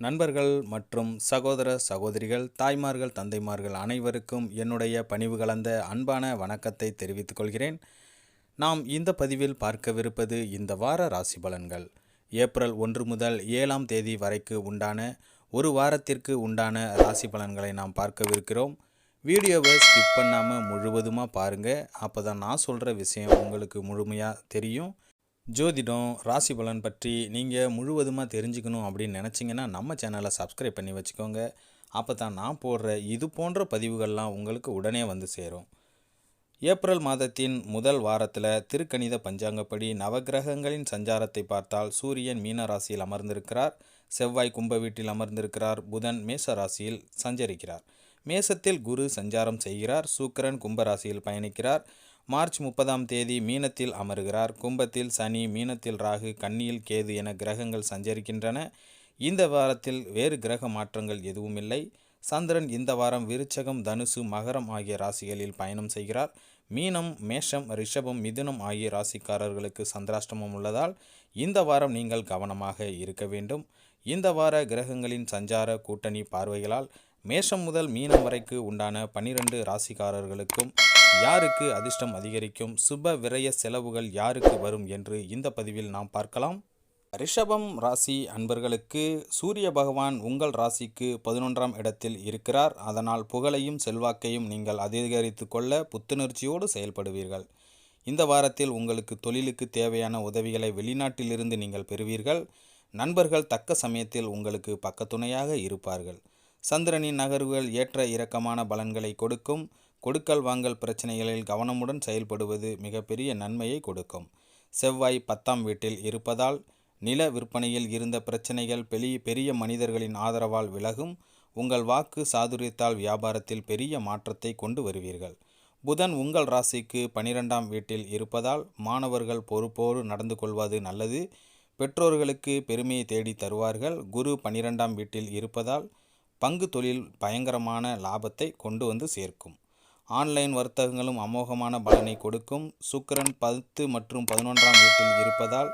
நண்பர்கள் மற்றும் சகோதர சகோதரிகள் தாய்மார்கள் தந்தைமார்கள் அனைவருக்கும் என்னுடைய பணிவு கலந்த அன்பான வணக்கத்தை தெரிவித்துக் கொள்கிறேன். நாம் இந்த பதிவில் பார்க்கவிருப்பது இந்த வார ராசி பலன்கள். ஏப்ரல் ஒன்று முதல் ஏழாம் தேதி வரைக்கு உண்டான ஒரு வாரத்திற்கு உண்டான ராசி பலன்களை நாம் பார்க்கவிருக்கிறோம். வீடியோவை ஸ்கிப் பண்ணாமல் முழுவதுமாக பாருங்கள் அப்போ தான் நான் சொல்கிற விஷயம் உங்களுக்கு முழுமையாக தெரியும். ஜோதிடம் ராசி பலன் பற்றி நீங்கள் முழுவதுமாக தெரிஞ்சுக்கணும் அப்படின்னு நினச்சிங்கன்னா நம்ம சேனலை சப்ஸ்கிரைப் பண்ணி வச்சுக்கோங்க. அப்போ தான் நான் போடுற இது போன்ற பதிவுகள்லாம் உங்களுக்கு உடனே வந்து சேரும். ஏப்ரல் மாதத்தின் முதல் வாரத்தில் திருக்கணித பஞ்சாங்கப்படி நவக்கிரகங்களின் சஞ்சாரத்தை பார்த்தால் சூரியன் மீன ராசியில் அமர்ந்திருக்கிறார். செவ்வாய் கும்ப வீட்டில் அமர்ந்திருக்கிறார். புதன் மேச ராசியில் சஞ்சரிக்கிறார். மேசத்தில் குரு சஞ்சாரம் செய்கிறார். சூக்கரன் கும்ப ராசியில் பயணிக்கிறார். மார்ச் முப்பதாம் தேதி மீனத்தில் அமருகிறார். கும்பத்தில் சனி மீனத்தில் ராகு கன்னியில் கேது என கிரகங்கள் சஞ்சரிக்கின்றன. இந்த வாரத்தில் வேறு கிரக மாற்றங்கள் எதுவும் இல்லை சந்திரன் இந்த வாரம் விருச்சகம் தனுசு மகரம் ஆகிய ராசிகளில் பயணம் செய்கிறார். மீனம் மேஷம் ரிஷபம் மிதுனம் ஆகிய ராசிக்காரர்களுக்கு சந்திராஷ்டமம் உள்ளதால் இந்த வாரம் நீங்கள் கவனமாக இருக்க வேண்டும். இந்த வார கிரகங்களின் சஞ்சார கூட்டணி பார்வைகளால் மேஷம் முதல் மீனம் வரைக்கு உண்டான பனிரெண்டு ராசிக்காரர்களுக்கும் யாருக்கு அதிர்ஷ்டம் அதிகரிக்கும்? சுப விரய செலவுகள் யாருக்கு வரும் என்று இந்த பதிவில் நாம் பார்க்கலாம். ரிஷபம் ராசி அன்பர்களுக்கு சூரிய பகவான் உங்கள் ராசிக்கு பதினொன்றாம் இடத்தில் இருக்கிறார். அதனால் புகழையும் செல்வாக்கையும் நீங்கள் அதிகரித்து கொள்ள புத்துணர்ச்சியோடு செயல்படுவீர்கள். இந்த வாரத்தில் உங்களுக்கு தொழிலுக்கு தேவையான உதவிகளை வெளிநாட்டிலிருந்து நீங்கள் பெறுவீர்கள். நண்பர்கள் தக்க சமயத்தில் உங்களுக்கு பக்கத்துணையாக இருப்பார்கள். சந்திரனின் நகர்வுகள் ஏற்ற இறக்கமான பலன்களை கொடுக்கும். கொடுக்கல் வாங்கல் பிரச்சனைகளில் கவனமுடன் செயல்படுவது மிகப்பெரிய நன்மையை கொடுக்கும். செவ்வாய் பத்தாம் வீட்டில் இருப்பதால் நில விற்பனையில் இருந்த பிரச்சனைகள் பெரிய பெரிய மனிதர்களின் ஆதரவால் விலகும். உங்கள் வாக்கு சாதுரியத்தால் வியாபாரத்தில் பெரிய மாற்றத்தை கொண்டு வருவீர்கள். புதன் உங்கள் ராசிக்கு பனிரெண்டாம் வீட்டில் இருப்பதால் மாணவர்கள் பொறுப்போடு நடந்து கொள்வது நல்லது. பெற்றோர்களுக்கு பெருமையை தேடி தருவார்கள். குரு பனிரெண்டாம் வீட்டில் இருப்பதால் பங்கு தொழில் பயங்கரமான லாபத்தை கொண்டு வந்து சேர்க்கும். ஆன்லைன் வர்த்தகங்களும் அமோகமான பலனை கொடுக்கும். சுக்கிரன் பத்து மற்றும் பதினொன்றாம் வீட்டில் இருப்பதால்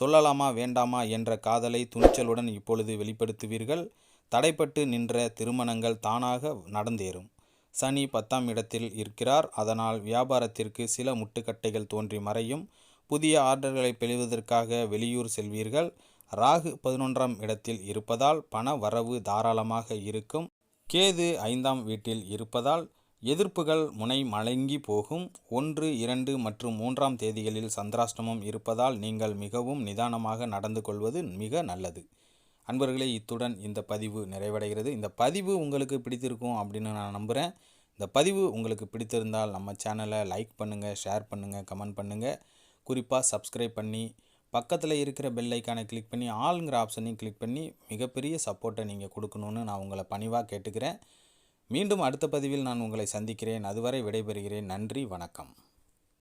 சொல்லலாமா வேண்டாமா என்ற காதலை துணிச்சலுடன் இப்பொழுது வெளிப்படுத்துவீர்கள். தடைப்பட்டு நின்ற திருமணங்கள் தானாக நடந்தேறும். சனி பத்தாம் இடத்தில் இருக்கிறார். அதனால் வியாபாரத்திற்கு சில முட்டுக்கட்டைகள் தோன்றி மறையும். புதிய ஆர்டர்களை பெறுவதற்காக வெளியூர் செல்வீர்கள். ராகு பதினொன்றாம் இடத்தில் இருப்பதால் பண வரவு தாராளமாக இருக்கும். கேது ஐந்தாம் வீட்டில் இருப்பதால் எதிர்ப்புகள் முனை மழங்கி போகும். ஒன்று இரண்டு மற்றும் மூன்றாம் தேதிகளில் சந்திராஷ்டமம் இருப்பதால் நீங்கள் மிகவும் நிதானமாக நடந்து கொள்வது மிக நல்லது. அன்பர்களே இத்துடன் இந்த பதிவு நிறைவடைகிறது. இந்த பதிவு உங்களுக்கு பிடித்திருக்கும் அப்படின்னு நான் நம்புகிறேன் இந்த பதிவு உங்களுக்கு பிடித்திருந்தால் நம்ம சேனலை லைக் பண்ணுங்கள் ஷேர் பண்ணுங்கள் கமெண்ட் பண்ணுங்கள் குறிப்பாக சப்ஸ்கிரைப் பண்ணி பக்கத்தில் இருக்கிற பெல் ஐக்கானை கிளிக் பண்ணி ஆளுங்கிற ஆப்ஷனையும் கிளிக் பண்ணி மிகப்பெரிய சப்போர்ட்டை நீங்கள் கொடுக்கணுன்னு நான் உங்களை பணிவாக கேட்டுக்கிறேன். மீண்டும் அடுத்த பதிவில் நான் உங்களை சந்திக்கிறேன். அதுவரை விடைபெறுகிறேன். நன்றி வணக்கம்.